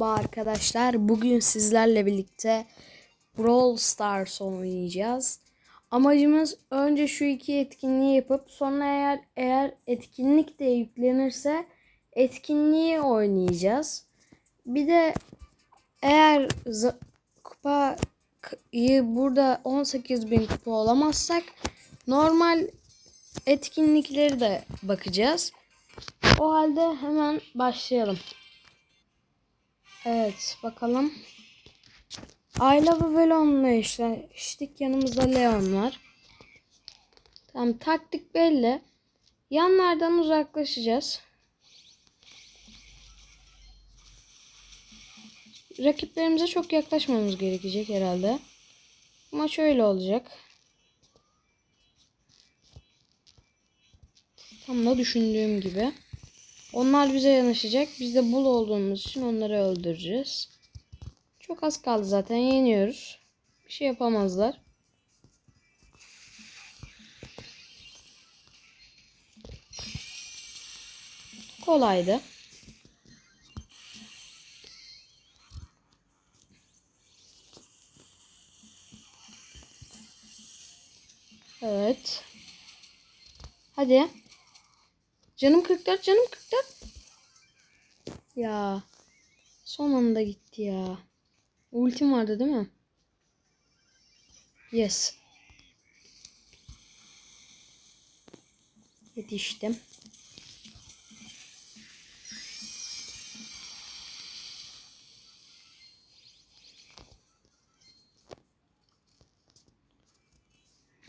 Merhaba arkadaşlar. Bugün sizlerle birlikte Brawl Stars oynayacağız. Amacımız önce şu iki etkinliği yapıp sonra eğer eğer etkinlik de yüklenirse etkinliği oynayacağız. Bir de eğer kupayı burada 18.000 kupa olamazsak normal etkinlikleri de bakacağız. O halde hemen başlayalım. Evet bakalım. Ayla ve Velon'la işte içtik. Yanımızda Leon var. Tamam taktik belli. Yanlardan uzaklaşacağız. Rakiplerimize çok yaklaşmamız gerekecek herhalde. Maç öyle olacak. Tam da düşündüğüm gibi. Onlar bize yanaşacak. Biz de bul olduğumuz için onları öldüreceğiz. Çok az kaldı zaten. Yeniyoruz. Bir şey yapamazlar. Kolaydı. Evet. Hadi. Canım 44, canım 44. Ya. Son anda gitti ya. Ultim vardı değil mi? Yes. Yetiştim.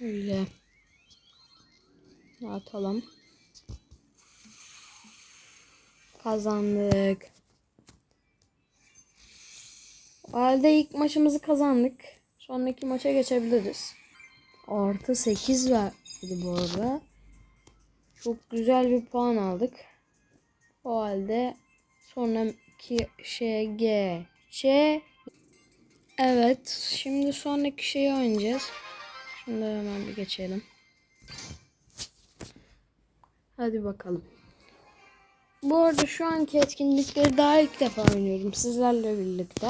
Öyle. Atalım. Kazandık. O halde ilk maçımızı kazandık. Sonraki maça geçebiliriz. Artı 8 verdi bu arada. Çok güzel bir puan aldık. O halde sonraki şeye geç. Evet. Şimdi sonraki şeyi oynayacağız. Şimdi hemen bir geçelim. Hadi bakalım. Bu arada şu anki etkinlikleri daha ilk defa oynuyorum sizlerle birlikte.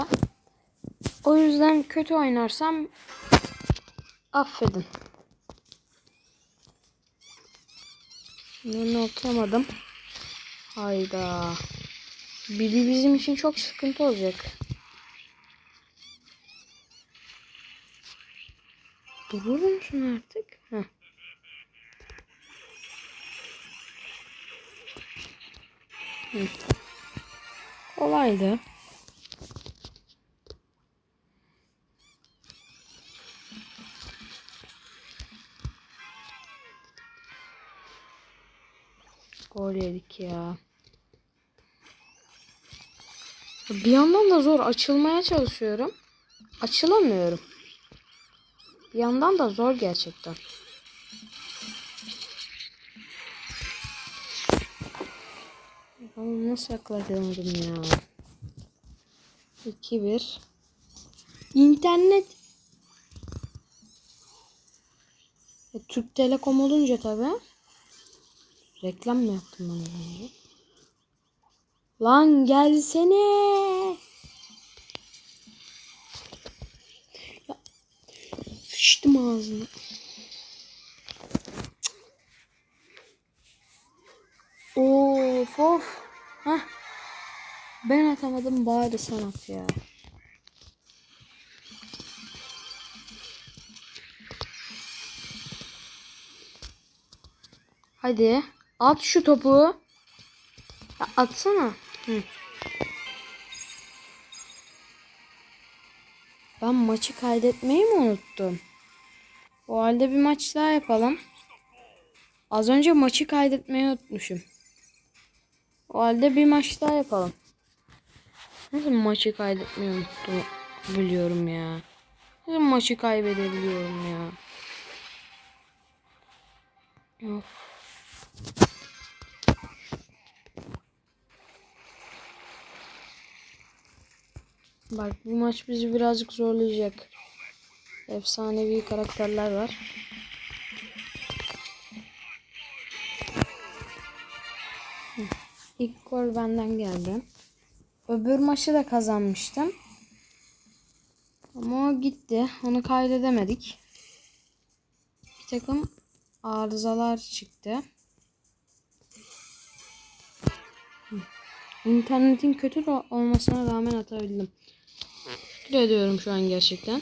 O yüzden kötü oynarsam affedin. Bunu okuyamadım. Hayda. Biri bizim için çok sıkıntı olacak. Durur musun artık? Heh. Hı. Kolaydı. Gol yedik ya. Bir yandan da zor açılmaya çalışıyorum. Açılamıyorum. Bir yandan da zor gerçekten. Bakalım nasıl yaklaşamadım ya. 2-1 İnternet e, Türk Telekom olunca tabi reklam mı yaptım ben önce? Lan gelsene. Ya, sıçtım ağzına. Of of. Ben atamadım bari sen at ya. Hadi at şu topu. Ya atsana. Hı. Ben maçı kaydetmeyi mi unuttum? O halde bir maç daha yapalım. Az önce maçı kaydetmeyi unutmuşum. O halde bir maç daha yapalım. Nasıl maçı kaydetmeyi biliyorum ya. Nasıl maçı kaybedebiliyorum ya. Of. Bak bu maç bizi birazcık zorlayacak. Efsanevi karakterler var. İlk gol benden geldi. Öbür maçı da kazanmıştım. Ama o gitti. Onu kaydedemedik. Bir takım arızalar çıktı. İnternetin kötü olmasına rağmen atabildim. Teşekkür ediyorum şu an gerçekten.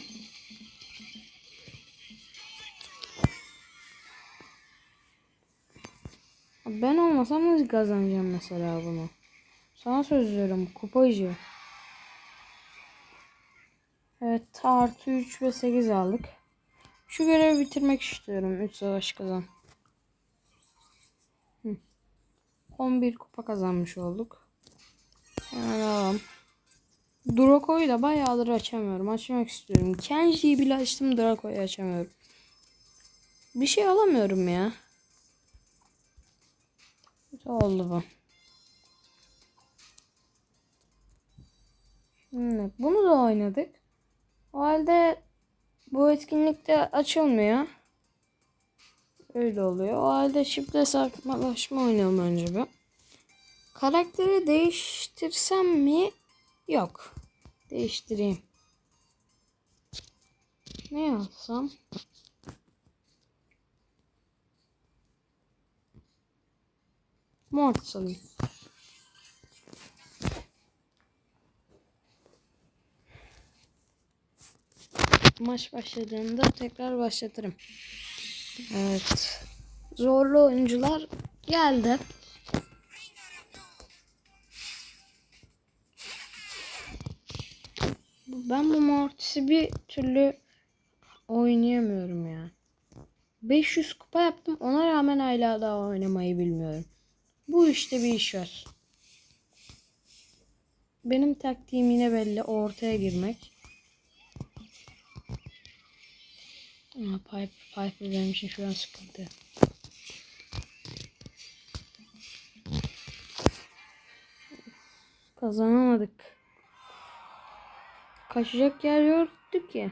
Ben olmasam nasıl kazanacağım mesela bunu? Sana söz veriyorum kupacı. Evet artı 3 ve 8 aldık. Şu görevi bitirmek istiyorum. 3 savaş kazan. Hı. 11 kupa kazanmış olduk. Hemen alalım. Draco'yu da bayağıdır açamıyorum. Açmak istiyorum. Kenji'yi bile açtım Draco'yu açamıyorum. Bir şey alamıyorum ya. Kötü oldu bu. Şimdi bunu da oynadık. O halde bu etkinlikte açılmıyor. Öyle oluyor. O halde çift hesaplaşma oynayalım önce bir. Karakteri değiştirsem mi? Yok. Değiştireyim. Ne yapsam? Alayım. Maç başladığında tekrar başlatırım. Evet. Zorlu oyuncular geldi. Ben bu Mortis'i bir türlü oynayamıyorum ya. 500 kupa yaptım. Ona rağmen hala daha oynamayı bilmiyorum. Bu işte bir iş var. Benim taktiğim yine belli. Ortaya girmek. Ama Piper, Piper benim için şu an sıkıntı. Kazanamadık. Kaçacak yer yoktu ki.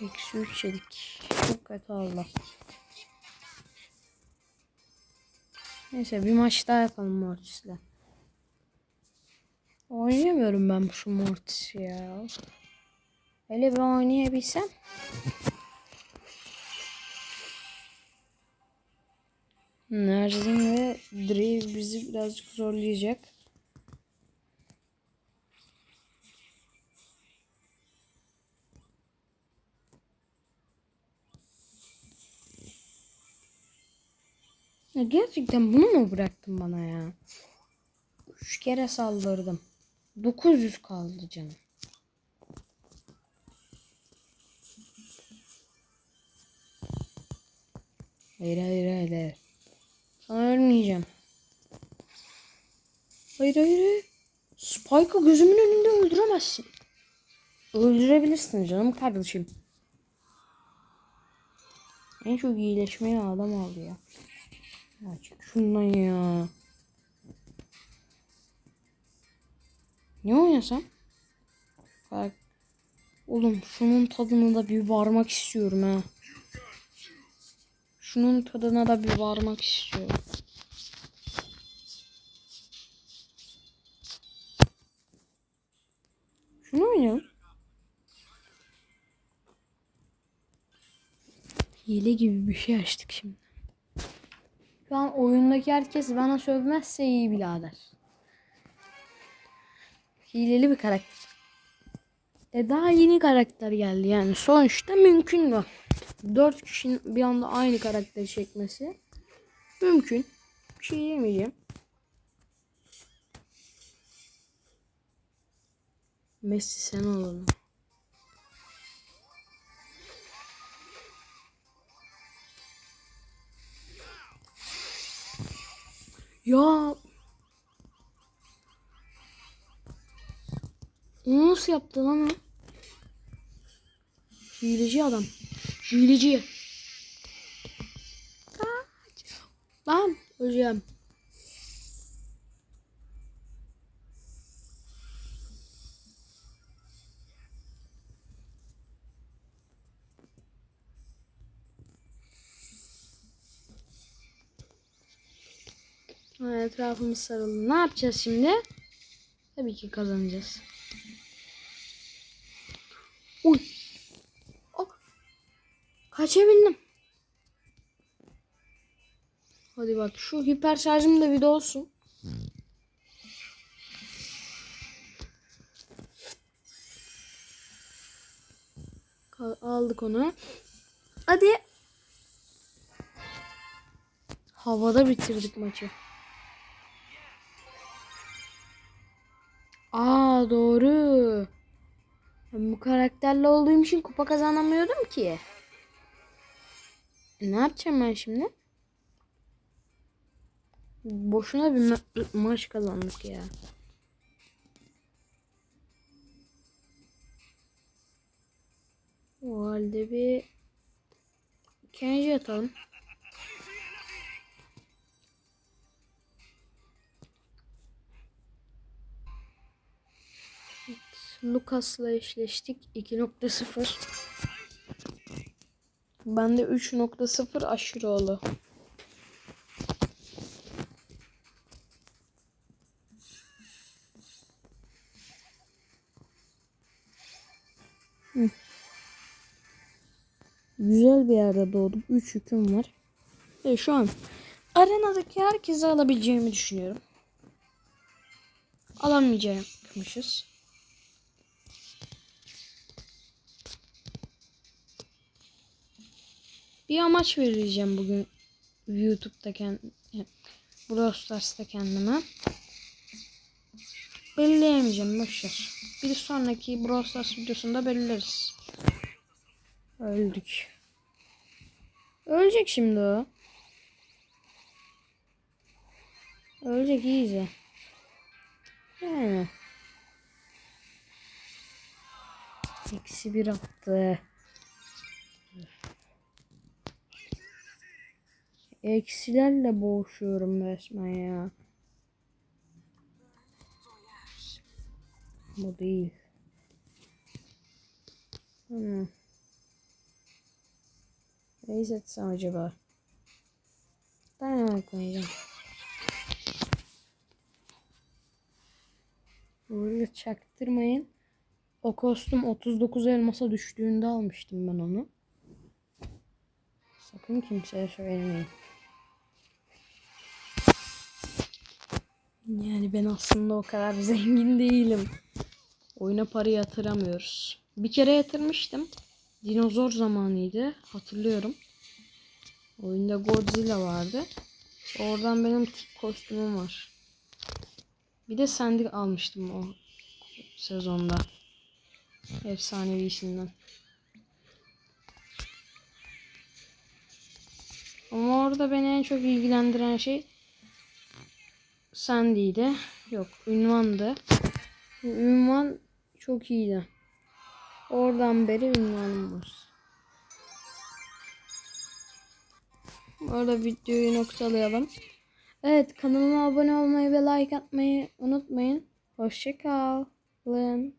Eksi 3 yedik. Çok kötü oldu. Neyse bir maç daha yapalım Mortis'le. Oynayamıyorum ben şu Mortis'i ya. Hele bir oynayabilsem. Nerzin ve Drave bizi birazcık zorlayacak. Ya gerçekten bunu mu bıraktın bana ya? Üç kere saldırdım. 900 kaldı canım. Hayır hayır hayır. hayır. Sana ölmeyeceğim. Hayır hayır hayır. Spike'ı gözümün önünde öldüremezsin. Öldürebilirsin canım kardeşim. En çok iyileşmeye adam aldı ya. Ya çık şundan ya. Ne oynasam? Bak. Oğlum şunun tadına da bir varmak istiyorum ha. Şunun tadına da bir varmak istiyorum. Şunu oynayalım. Hile gibi bir şey açtık şimdi. Şu an oyundaki herkes bana sövmezse iyi birader. Hileli bir karakter. E daha yeni karakter geldi yani. Sonuçta mümkün bu. 4 kişinin bir anda aynı karakteri çekmesi mümkün. Bir şey yemeyeceğim. Messi sen olalım. Ya Onu nasıl yaptı lan o? Hileci adam. Hileci. Kaç. Lan öleceğim. Etrafımız sarıldı. Ne yapacağız şimdi? Tabii ki kazanacağız. Kaçabildim. Hadi bak şu hiper şarjım da bir de olsun. Aldık onu. Hadi. Havada bitirdik maçı. Aa doğru. Ben bu karakterle olduğum için kupa kazanamıyordum ki. Ne yapacağım ben şimdi? Boşuna bir ma- maç kazandık ya. O halde bir Kenji atalım. Evet, Lucas'la eşleştik 2.0. Bende 3.0 aşırı oldu. Güzel bir yerde doğdum. 3 yüküm var. Ve şu an arenadaki herkese alabileceğimi düşünüyorum. Alamayacakmışız. Bir amaç vereceğim bugün YouTube'da kend Brawl Stars'ta kendime. Belirleyemeyeceğim boşver. Bir sonraki Brawl Stars videosunda belirleriz. Öldük. Ölecek şimdi o. Ölecek iyice. Yani. Eksi bir attı. Eksilerle boğuşuyorum resmen ya. Bu değil. Hmm. Ne izletsem acaba? Dynamite oynayacağım. Burada çaktırmayın. O kostüm 39 elmasa düştüğünde almıştım ben onu. Sakın kimseye söylemeyin. Yani ben aslında o kadar zengin değilim. Oyuna para yatıramıyoruz. Bir kere yatırmıştım. Dinozor zamanıydı. Hatırlıyorum. Oyunda Godzilla vardı. Oradan benim kostümüm var. Bir de Sandy almıştım o sezonda. Efsanevisinden. Ama orada beni en çok ilgilendiren şey Sandy'ydi. Yok, ünvandı. Ünvan çok iyiydi. Oradan beri ünvanım var. Orada videoyu noktalayalım. Evet kanalıma abone olmayı ve like atmayı unutmayın. Hoşçakalın.